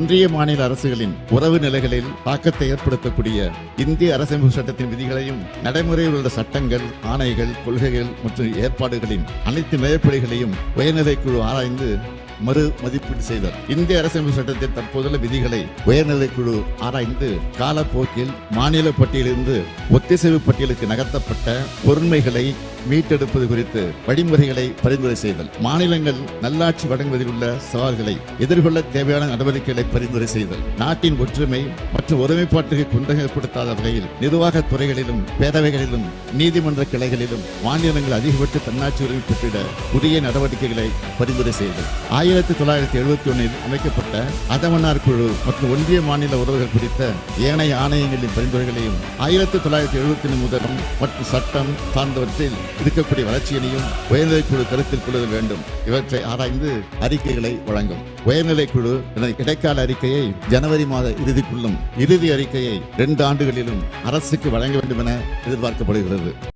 ஒன்றிய மாநில அரசுகளின் உறவு நிலைகளில் தாக்கத்தை ஏற்படுத்தக்கூடிய இந்திய அரசமைப்பு சட்டத்தின் விதிகளையும் நடைமுறையில் உள்ள சட்டங்கள் ஆணைகள் கொள்கைகள் மற்றும் ஏற்பாடுகளின் அனைத்து மேற்படிகளையும் உயர்நிலைக்குழு ஆராய்ந்து மறு மதிப்பீடு செய்தார். இந்திய அரசமைப்பு சட்டத்தின் தற்போதுள்ள விதிகளை உயர்நிலைக்குழு ஆராய்ந்து காலப்போக்கில் மாநில பட்டியலிருந்து ஒத்திசைவு பட்டியலுக்கு நகர்த்தப்பட்ட பொருண்மைகளை மீட்டெடுப்பது குறித்து வழிமுறைகளை பரிந்துரை செய்தல். மாநிலங்கள் நல்லாட்சி வழங்குவதில் உள்ள சவால்களை எதிர்கொள்ள தேவையான நடவடிக்கைகளை பரிந்துரை செய்தல். நாட்டின் ஒற்றுமை மற்றும் ஒருமைப்பாட்டுக்கு குந்தகம் ஏற்படுத்தாத வகையில் நிர்வாக துறைகளிலும் பேரவைகளிலும் நீதிமன்ற கிளைகளிலும் மாநிலங்கள் அதிகபட்ச தன்னாட்சி உரிமை பெற்றிட புதிய நடவடிக்கைகளை பரிந்துரை செய்தல். ஆயிரத்தி தொள்ளாயிரத்தி எழுபத்தி ஒன்னில் அமைக்கப்பட்ட அதமன்னார் குழு மற்றும் ஒன்றிய மாநில உறவுகள் குறித்த ஏனைய ஆணையங்களின் பரிந்துரைகளையும் ஆயிரத்தி தொள்ளாயிரத்தி எழுபத்தி ஒன்று முதல் மற்றும் சட்டம் சார்ந்தவற்றில் இருக்கக்கூடிய வளர்ச்சியினையும் உயர்நிலை குழு கருத்தில் கொள்ளுதல் வேண்டும். இவற்றை ஆராய்ந்து அறிக்கைகளை வழங்கும். உயர்நிலை குழு இடைக்கால அறிக்கையை ஜனவரி மாத இறுதிக்குள்ளும் இறுதி அறிக்கையை இரண்டு ஆண்டுகளிலும் அரசுக்கு வழங்க வேண்டும் என எதிர்பார்க்கப்படுகிறது.